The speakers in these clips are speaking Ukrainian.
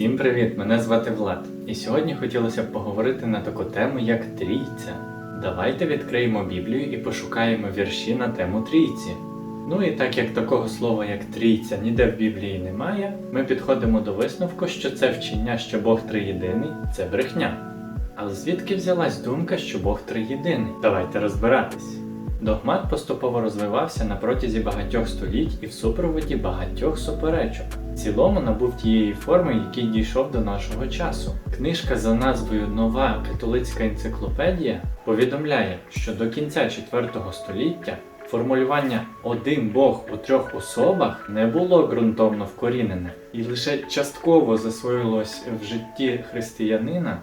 Всім привіт! Мене звати Влад. І сьогодні хотілося б поговорити на таку тему, як трійця. Давайте відкриємо Біблію і пошукаємо вірші на тему трійці. Ну і так як такого слова, як трійця, ніде в Біблії немає, ми підходимо до висновку, що це вчення, що Бог триєдиний це брехня. Але звідки взялась думка, що Бог триєдиний? Давайте розбиратись. Догмат поступово розвивався на протязі багатьох століть і в супроводі багатьох суперечок. В цілому набув тієї форми, який дійшов до нашого часу. Книжка за назвою Нова католицька енциклопедія повідомляє, що до кінця IV століття формулювання один Бог у трьох особах не було ґрунтовно вкорінене і лише частково засвоїлось в житті християнина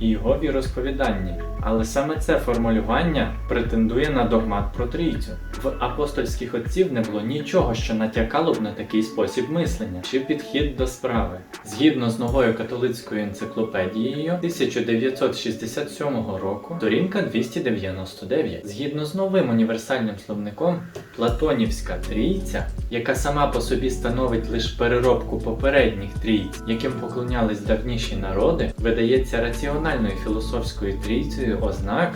і віросповіданні. Але саме це формулювання претендує на догмат про трійцю. В апостольських отців не було нічого, що натякало б на такий спосіб мислення чи підхід до справи. Згідно з новою католицькою енциклопедією 1967 року, сторінка 299. Згідно з новим універсальним словником, Платонівська трійця, яка сама по собі становить лише переробку попередніх трійць, яким поклонялись давніші народи, видається раціональною філософською трійцею ознак,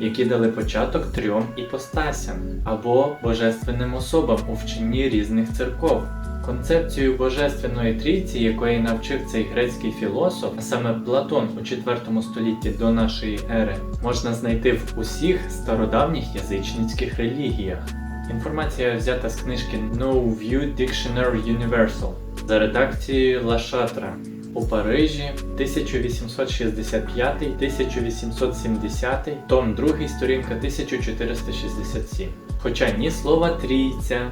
які дали початок трьом іпостасям або божественним особам у вченні різних церков. Концепцію Божественної трійці, якої навчив цей грецький філософ, а саме Платон у 4 столітті до нашої ери, можна знайти в усіх стародавніх язичницьких релігіях. Інформація взята з книжки No View Dictionary Universal за редакцією Лашатра у Парижі 1865-1870, том 2, сторінка 1467. Хоча ні слова трійця,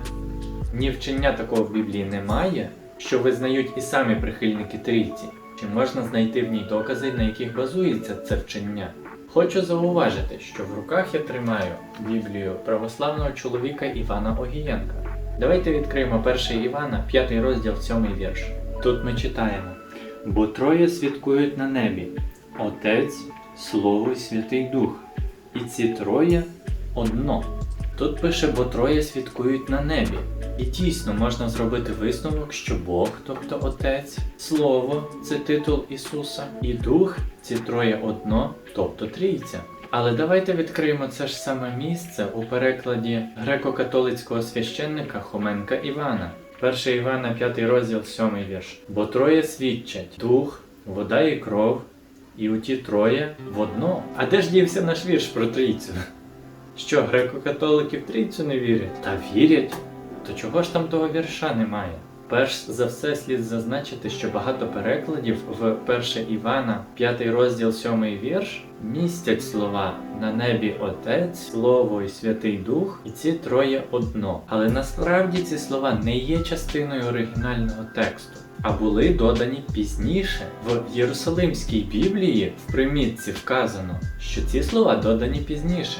ні вчення такого в Біблії немає, що визнають і самі прихильники трійці, чи можна знайти в ній докази, на яких базується це вчення. Хочу зауважити, що в руках я тримаю Біблію православного чоловіка Івана Огієнка. Давайте відкриємо 1 Івана, 5 розділ, 7 вірш. Тут ми читаємо: Бо троє свідкують на небі: Отець, Слово і Святий Дух, і ці троє одно. Тут пише, бо троє свідкують на небі. І дійсно можна зробити висновок, що Бог, тобто Отець, Слово це титул Ісуса, і Дух ці троє одно, тобто Трійця. Але давайте відкриємо це ж саме місце у перекладі греко-католицького священника Хоменка Івана. 1 Івана, 5 розділ, 7 вірш. Бо троє свідчать дух, вода і кров, і у ті троє в одно. А де ж дівся наш вірш про трійцю? Що, греко-католики в трійцю не вірять? Та вірять. То чого ж там того вірша немає? Перш за все слід зазначити, що багато перекладів в 1 Івана, 5 розділ 7 вірш, містять слова на небі Отець, Слово і Святий Дух, і ці троє одно. Але насправді ці слова не є частиною оригінального тексту. А були додані пізніше. В Єрусалимській Біблії в примітці вказано, що ці слова додані пізніше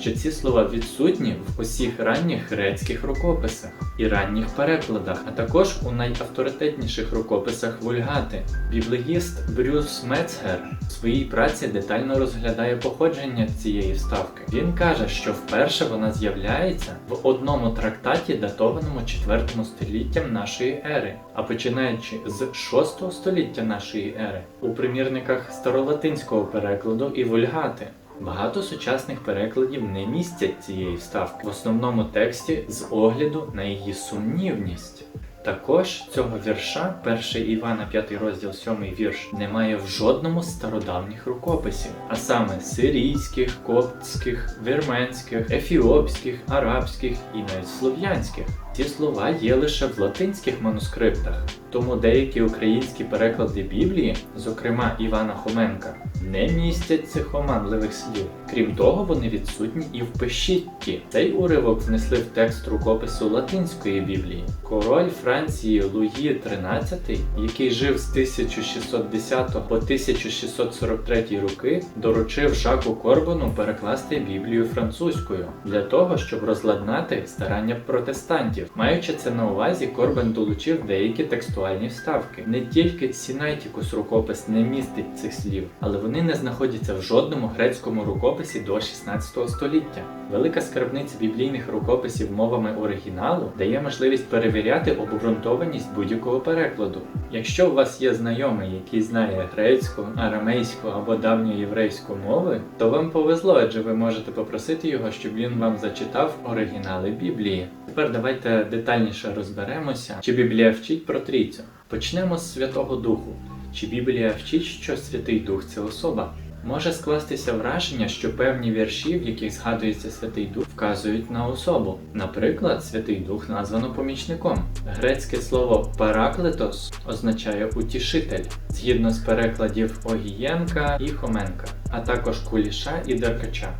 що ці слова відсутні в усіх ранніх грецьких рукописах і ранніх перекладах, а також у найавторитетніших рукописах вульгати. Біблеїст Брюс Мецгер в своїй праці детально розглядає походження цієї вставки. Він каже, що вперше вона з'являється в одному трактаті, датованому 4 століттям нашої ери, а починаючи з 6 століття нашої ери, у примірниках старолатинського перекладу і вульгати. Багато сучасних перекладів не містять цієї вставки в основному тексті з огляду на її сумнівність. Також цього вірша, 1 Івана 5 розділ 7 вірш, немає в жодному з стародавніх рукописів, а саме сирійських, коптських, вірменських, ефіопських, арабських і навіть слов'янських. Ці слова є лише в латинських манускриптах, тому деякі українські переклади Біблії, зокрема Івана Хоменка, не містять цих оманливих слів. Крім того, вони відсутні і в Пещітті. Цей уривок внесли в текст рукопису латинської Біблії. Король Франції Луї XIII, який жив з 1610 по 1643 роки, доручив Жаку Корбону перекласти Біблію французькою для того, щоб розладнати старання протестантів. Маючи це на увазі, Корбен долучив деякі текстуальні вставки. Не тільки Сінайтікус рукопис не містить цих слів, але вони Вони не знаходяться в жодному грецькому рукописі до 16 століття. Велика скарбниця біблійних рукописів мовами оригіналу дає можливість перевіряти обґрунтованість будь-якого перекладу. Якщо у вас є знайомий, який знає грецьку, арамейську або давньоєврейську мови, то вам повезло, адже ви можете попросити його, щоб він вам зачитав оригінали Біблії. Тепер давайте детальніше розберемося, чи Біблія вчить про трійцю. Почнемо з Святого Духу. Чи Біблія вчить, що Святий Дух це особа? Може скластися враження, що певні вірші, в яких згадується Святий Дух, вказують на особу. Наприклад, Святий Дух названо помічником. Грецьке слово параклетос означає утішитель, згідно з перекладів Огієнка і Хоменка, а також куліша і деркача.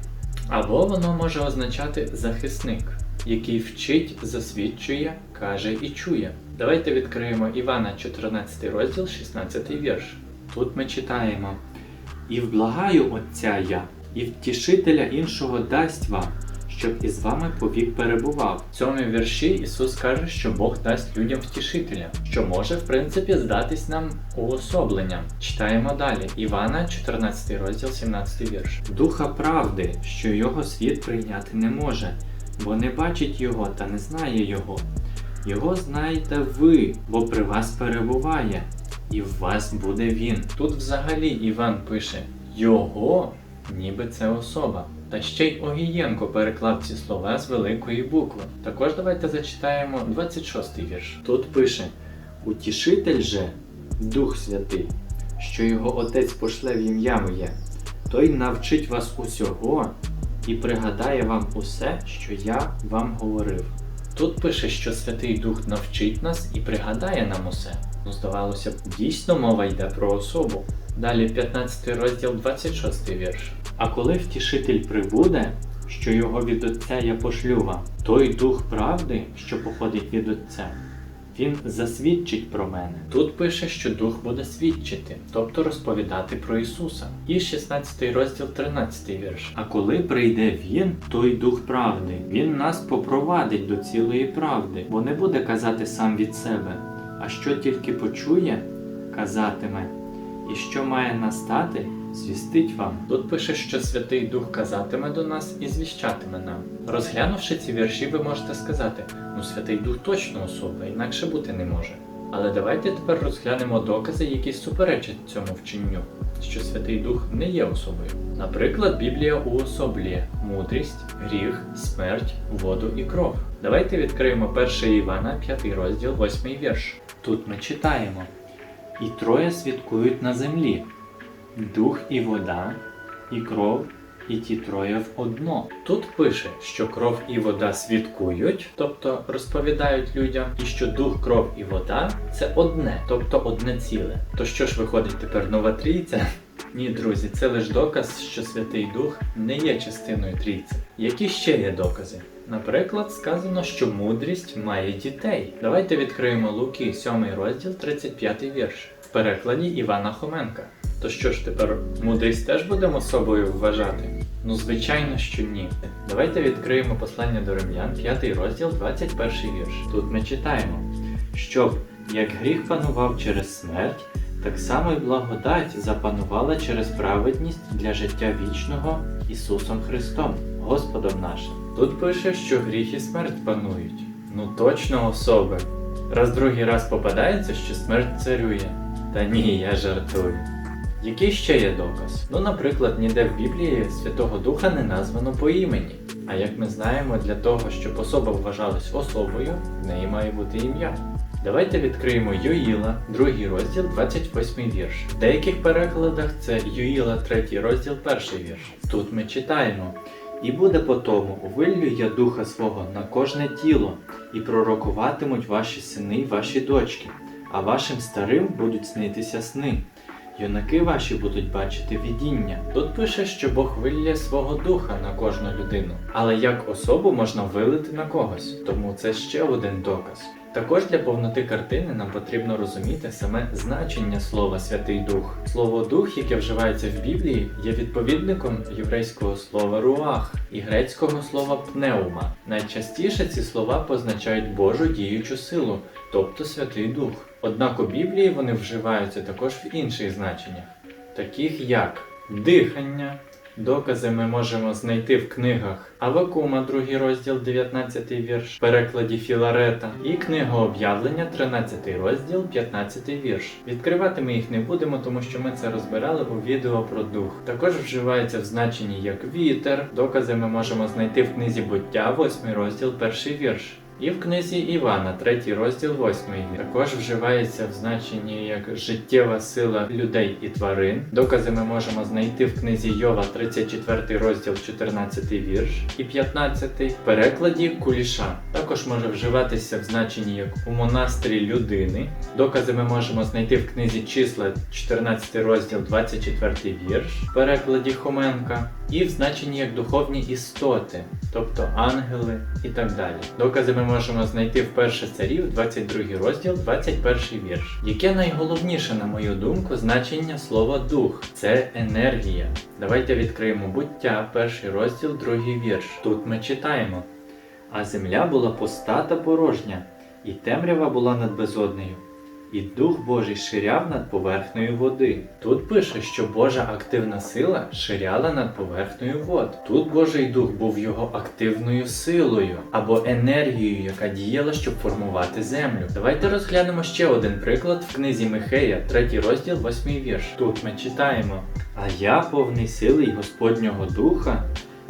Або воно може означати захисник, який вчить, засвідчує, каже і чує. Давайте відкриємо Івана 14 розділ, 16 вірш. Тут ми читаємо: І вблагаю Отця я, і втішителя іншого дасть вам, щоб із вами повік перебував. В цьому вірші Ісус каже, що Бог дасть людям втішителя, що може, в принципі, здатись нам уособленням. Читаємо далі. Івана, 14 розділ, 17 вірш. Духа правди, що його світ прийняти не може, бо не бачить його та не знає його. Його знаєте ви, бо при вас перебуває, і в вас буде він. Тут взагалі Іван пише Його, ніби це особа. Та ще й Огієнко переклав ці слова з великої букви. Також давайте зачитаємо 26-й вірш. Тут пише: Утішитель же, Дух Святий, що його Отець пошле в ім'я моє, той навчить вас усього і пригадає вам усе, що я вам говорив. Тут пише, що Святий Дух навчить нас і пригадає нам усе. Ну, здавалося б, дійсно мова йде про особу. Далі 15 розділ 26 вірш. А коли втішитель прибуде, що його від Отця я пошлю вам, той дух правди, що походить від Отця, він засвідчить про мене. Тут пише, що Дух буде свідчити, тобто розповідати про Ісуса. І 16 розділ 13 вірш. А коли прийде Він, той Дух правди, Він нас попровадить до цілої правди, бо не буде казати сам від себе, а що тільки почує, казатиме. І що має настати, звістить вам. Тут пише, що Святий Дух казатиме до нас і звіщатиме нам. Розглянувши ці вірші, ви можете сказати: ну Святий Дух точно особа, інакше бути не може. Але давайте тепер розглянемо докази, які суперечать цьому вченню, що Святий Дух не є особою. Наприклад, Біблія уособлює мудрість, гріх, смерть, воду і кров. Давайте відкриємо 1 Івана, 5 розділ, 8 вірш. Тут ми читаємо. І троє свідкують на землі дух і вода, і кров, і ті троє в одно. Тут пише, що кров і вода свідкують, тобто розповідають людям, і що дух, кров і вода це одне, тобто одне ціле. То що ж виходить тепер нова трійця? Ні, друзі, це лише доказ, що Святий Дух не є частиною трійці. Які ще є докази? Наприклад, сказано, що мудрість має дітей. Давайте відкриємо Луки 7 розділ, 35 вірш в перекладі Івана Хоменка. То що ж тепер мудрість теж будемо особою вважати? Ну, звичайно, що ні. Давайте відкриємо послання до римлян, 5 розділ, 21 вірш. Тут ми читаємо, щоб як гріх панував через смерть, так само й благодать запанувала через праведність для життя вічного Ісусом Христом, Господом нашим. Тут пише, що гріх і смерть панують. Ну точно особи. Раз другий раз попадається, що смерть царює. Та ні, я жартую. Який ще є доказ? Ну, наприклад, ніде в Біблії Святого Духа не названо по імені. А як ми знаємо, для того, щоб особа вважалась особою, в неї має бути ім'я. Давайте відкриємо Юїла, другий розділ, 28 вірш. В деяких перекладах це Юїла, третій розділ, перший вірш. Тут ми читаємо. І буде по тому, виллю я духа свого на кожне тіло, і пророкуватимуть ваші сини й ваші дочки, а вашим старим будуть снитися сни. Юнаки ваші будуть бачити видіння. Тут пише, що Бог вилє свого духа на кожну людину. Але як особу можна вилити на когось, тому це ще один доказ. Також для повноти картини нам потрібно розуміти саме значення слова Святий Дух. Слово Дух, яке вживається в Біблії, є відповідником єврейського слова руах і грецького слова пнеума. Найчастіше ці слова позначають Божу діючу силу, тобто Святий Дух. Однак у Біблії вони вживаються також в інших значеннях, таких як Дихання. Докази ми можемо знайти в книгах Авакума, другий розділ, 19 вірш, перекладі Філарета, і книга об'явлення, 13 розділ, 15 вірш. Відкривати ми їх не будемо, тому що ми це розбирали у відео про дух. Також вживається в значенні як вітер. Докази ми можемо знайти в книзі буття, 8 розділ, перший вірш. І в книзі Івана, третій розділ, восьмий. Також вживається в значенні як життєва сила людей і тварин. Докази ми можемо знайти в книзі Йова, 34 розділ, 14 вірш і 15 в перекладі куліша. Також може вживатися в значенні як у монастирі людини. Докази ми можемо знайти в книзі числа, 14 розділ, 24 вірш в перекладі Хоменка. І в значенні як духовні істоти, тобто ангели і так далі. Докази ми можемо знайти в перше царів, 22 розділ, 21 вірш. Яке найголовніше, на мою думку, значення слова дух це енергія. Давайте відкриємо буття, перший розділ, другий вірш. Тут ми читаємо. А земля була пуста та порожня, і темрява була над безоднею. І Дух Божий ширяв над поверхнею води. Тут пише, що Божа активна сила ширяла над поверхнею вод. Тут Божий Дух був його активною силою або енергією, яка діяла, щоб формувати землю. Давайте розглянемо ще один приклад в книзі Михея, 3 розділ, 8 вірш. Тут ми читаємо: А я повний сили й Господнього Духа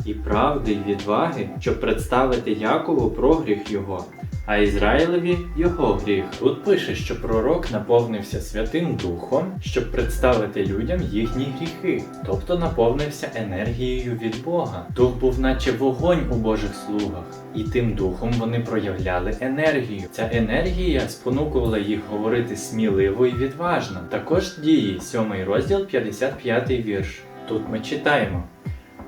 і правди й відваги, щоб представити Якову прогріх його а Ізраїлеві його гріх. Тут пише, що пророк наповнився Святим Духом, щоб представити людям їхні гріхи, тобто наповнився енергією від Бога. Дух був наче вогонь у Божих слугах, і тим духом вони проявляли енергію. Ця енергія спонукувала їх говорити сміливо і відважно. Також дії 7 розділ 55 вірш. Тут ми читаємо.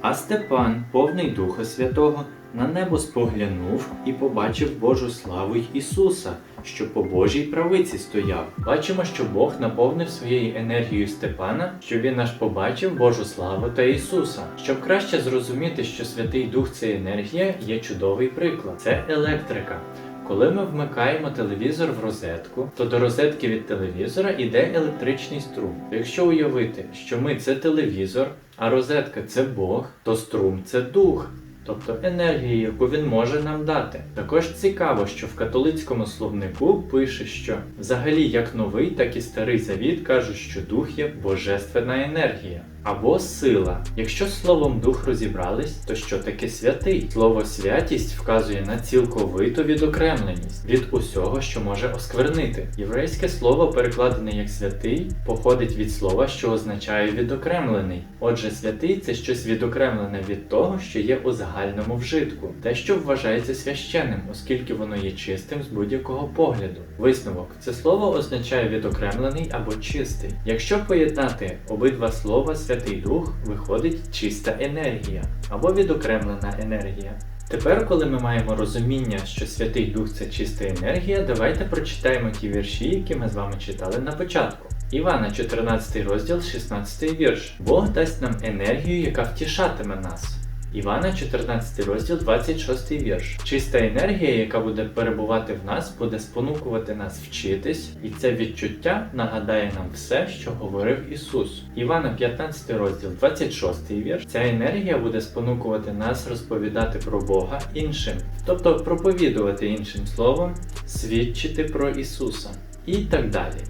А Степан, повний Духа Святого, на небо споглянув і побачив Божу славу й Ісуса, що по Божій правиці стояв. Бачимо, що Бог наповнив своєю енергією Степана, щоб він аж побачив Божу славу та Ісуса. Щоб краще зрозуміти, що Святий Дух це енергія, є чудовий приклад. Це електрика. Коли ми вмикаємо телевізор в розетку, то до розетки від телевізора йде електричний струм. Якщо уявити, що ми це телевізор, а розетка це Бог, то струм це дух. Тобто енергію, яку він може нам дати. Також цікаво, що в католицькому словнику пише, що взагалі як новий, так і старий завіт кажуть, що дух є божественна енергія або сила. Якщо словом дух розібрались, то що таке святий? Слово святість вказує на цілковиту відокремленість від усього, що може осквернити. Єврейське слово, перекладене як святий, походить від слова, що означає відокремлений. Отже, святий це щось відокремлене від того, що є у загальному вжитку, те, що вважається священним, оскільки воно є чистим з будь-якого погляду. Висновок це слово означає відокремлений або чистий. Якщо поєднати обидва слова Святий Дух, виходить чиста енергія або відокремлена енергія. Тепер, коли ми маємо розуміння, що Святий Дух це чиста енергія, давайте прочитаємо ті вірші, які ми з вами читали на початку. Івана, 14 розділ, 16 вірш. Бог дасть нам енергію, яка втішатиме нас. Івана, 14 розділ, 26 вірш. Чиста енергія, яка буде перебувати в нас, буде спонукувати нас вчитись, і це відчуття нагадає нам все, що говорив Ісус. Івана, 15 розділ, 26 вірш. Ця енергія буде спонукувати нас розповідати про Бога іншим, тобто проповідувати іншим словом, свідчити про Ісуса і так далі.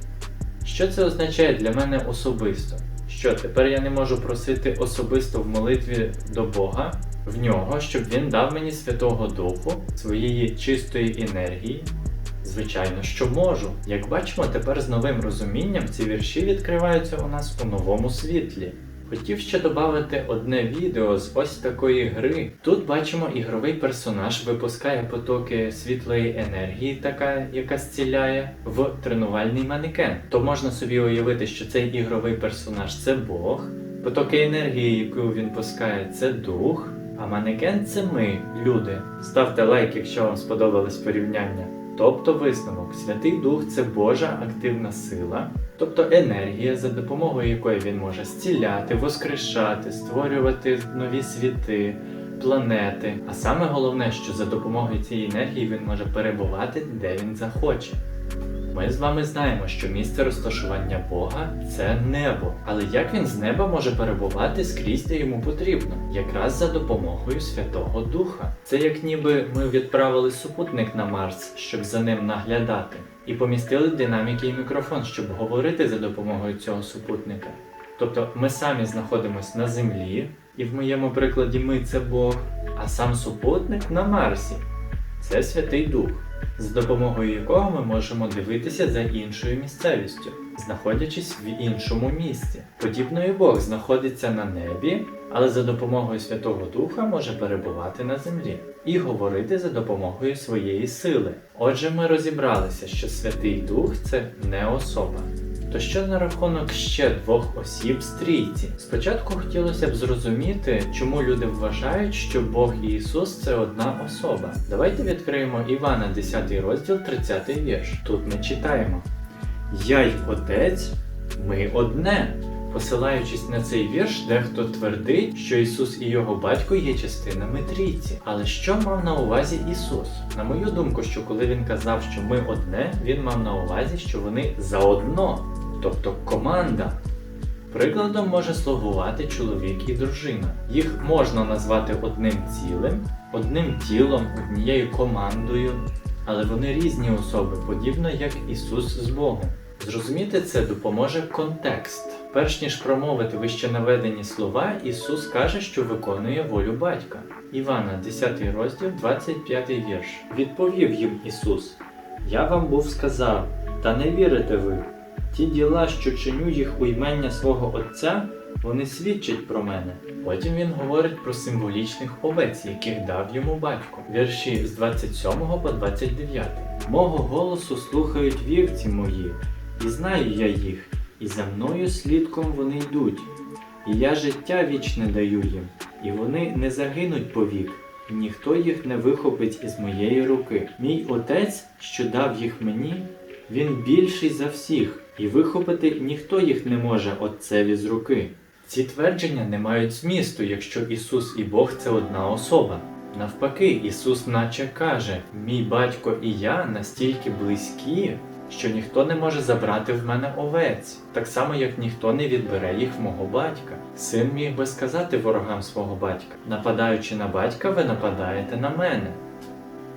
Що це означає для мене особисто? Що тепер я не можу просити особисто в молитві до Бога, в нього, щоб він дав мені Святого Духу, своєї чистої енергії? Звичайно, що можу. Як бачимо, тепер з новим розумінням ці вірші відкриваються у нас у новому світлі. Хотів ще додати одне відео з ось такої гри. Тут бачимо, ігровий персонаж випускає потоки світлої енергії, така, яка зціляє, в тренувальний манекен. То можна собі уявити, що цей ігровий персонаж це Бог, потоки енергії, яку він пускає, це дух, а манекен це ми, люди. Ставте лайк, якщо вам сподобалось порівняння. Тобто висновок, Святий Дух це Божа активна сила, тобто енергія, за допомогою якої він може зціляти, воскрешати, створювати нові світи, планети. А саме головне, що за допомогою цієї енергії він може перебувати де він захоче. Ми з вами знаємо, що місце розташування Бога це небо. Але як він з неба може перебувати скрізь, де йому потрібно? Якраз за допомогою Святого Духа. Це як ніби ми відправили супутник на Марс, щоб за ним наглядати, і помістили динаміки і мікрофон, щоб говорити за допомогою цього супутника. Тобто ми самі знаходимося на землі, і в моєму прикладі ми це Бог, а сам супутник на Марсі. Це Святий Дух, з допомогою якого ми можемо дивитися за іншою місцевістю, знаходячись в іншому місці. Подібно і Бог знаходиться на небі, але за допомогою Святого Духа може перебувати на землі і говорити за допомогою своєї сили. Отже, ми розібралися, що Святий Дух це не особа. То що на рахунок ще двох осіб з трійці? Спочатку хотілося б зрозуміти, чому люди вважають, що Бог і Ісус це одна особа. Давайте відкриємо Івана 10 розділ, 30 вірш. Тут ми читаємо: Я й Отець, ми одне. Посилаючись на цей вірш, дехто твердить, що Ісус і його батько є частинами трійці. Але що мав на увазі Ісус? На мою думку, що коли він казав, що ми одне, він мав на увазі, що вони заодно, тобто команда. Прикладом може слугувати чоловік і дружина. Їх можна назвати одним цілим, одним тілом, однією командою, але вони різні особи, подібно як Ісус з Богом. Зрозуміти це допоможе контекст. Перш ніж промовити вище наведені слова, Ісус каже, що виконує волю батька. Івана, 10 розділ, 25 вірш. Відповів їм Ісус: Я вам був сказав, та не вірите ви. Ті діла, що чиню їх у ймення свого Отця, вони свідчать про мене. Потім він говорить про символічних овець, яких дав йому батько. Вірші з 27 по 29. Мого голосу слухають вівці мої, і знаю я їх, і за мною слідком вони йдуть. І я життя вічне даю їм, і вони не загинуть повік, і ніхто їх не вихопить із моєї руки. Мій отець, що дав їх мені, він більший за всіх, і вихопити ніхто їх не може отцеві з руки. Ці твердження не мають змісту, якщо Ісус і Бог це одна особа. Навпаки, Ісус наче каже: Мій батько і я настільки близькі, що ніхто не може забрати в мене овець, так само як ніхто не відбере їх в мого батька. Син міг би сказати ворогам свого батька: нападаючи на батька, ви нападаєте на мене.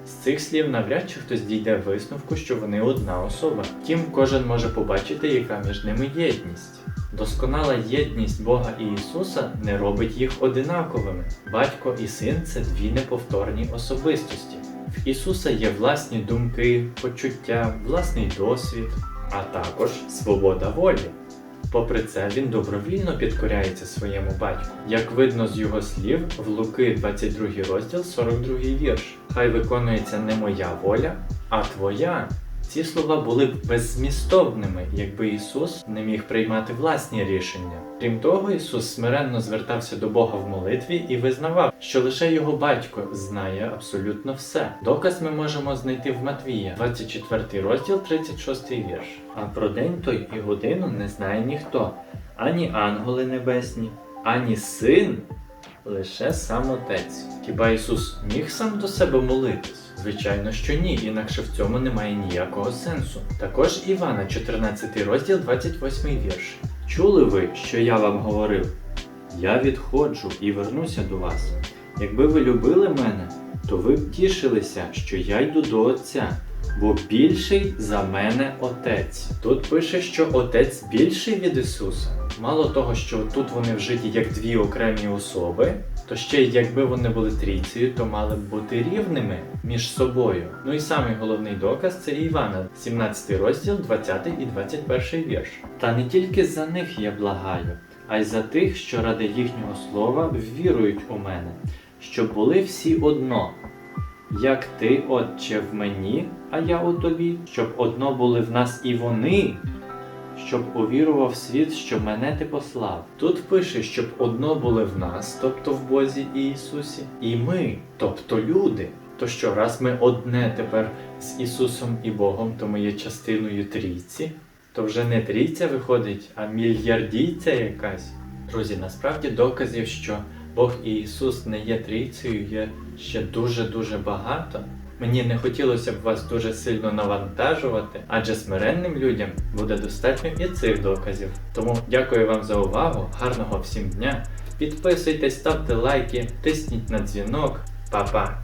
З цих слів навряд чи хтось дійде висновку, що вони одна особа. Втім, кожен може побачити, яка між ними єдність. Досконала єдність Бога і Ісуса не робить їх одинаковими. Батько і син це дві неповторні особистості. В Ісуса є власні думки, почуття, власний досвід, а також свобода волі. Попри це, він добровільно підкоряється своєму батьку. Як видно з його слів, в Луки 22 розділ, 42 вірш. Хай виконується не моя воля, а твоя. Ці слова були б беззмістовними, якби Ісус не міг приймати власні рішення. Крім того, Ісус смиренно звертався до Бога в молитві і визнавав, що лише його батько знає абсолютно все. Доказ ми можемо знайти в Матвія, 24 розділ, 36 вірш. А про день той і годину не знає ніхто, ані ангели небесні, ані син, лише сам Отець. Хіба Ісус міг сам до себе молитись? Звичайно, що ні, інакше в цьому немає ніякого сенсу. Також Івана, 14 розділ, 28 вірш. Чули ви, що я вам говорив? Я відходжу і вернуся до вас. Якби ви любили мене, то ви б тішилися, що я йду до Отця, бо більший за мене Отець. Тут пише, що Отець більший від Ісуса. Мало того, що тут вони вжиті як дві окремі особи, то ще якби вони були трійцею, то мали б бути рівними між собою. Ну і самий головний доказ це Івана, 17 розділ, 20 і 21 вірш. Та не тільки за них я благаю, а й за тих, що ради їхнього слова ввірують у мене, щоб були всі одно. Як ти, Отче, в мені, а я у тобі, щоб одно були в нас і вони, щоб увірував світ, що мене ти послав. Тут пише, щоб одно були в нас, тобто в Бозі і Ісусі, і ми, тобто люди. То що, раз ми одне тепер з Ісусом і Богом, то ми є частиною трійці, то вже не трійця виходить, а мільярдійця якась. Друзі, насправді доказів, що Бог і Ісус не є трійцею, є ще дуже-дуже багато. Мені не хотілося б вас дуже сильно навантажувати, адже смиренним людям буде достатньо і цих доказів. Тому дякую вам за увагу, гарного всім дня. Підписуйтесь, ставте лайки, тисніть на дзвінок. Па-па!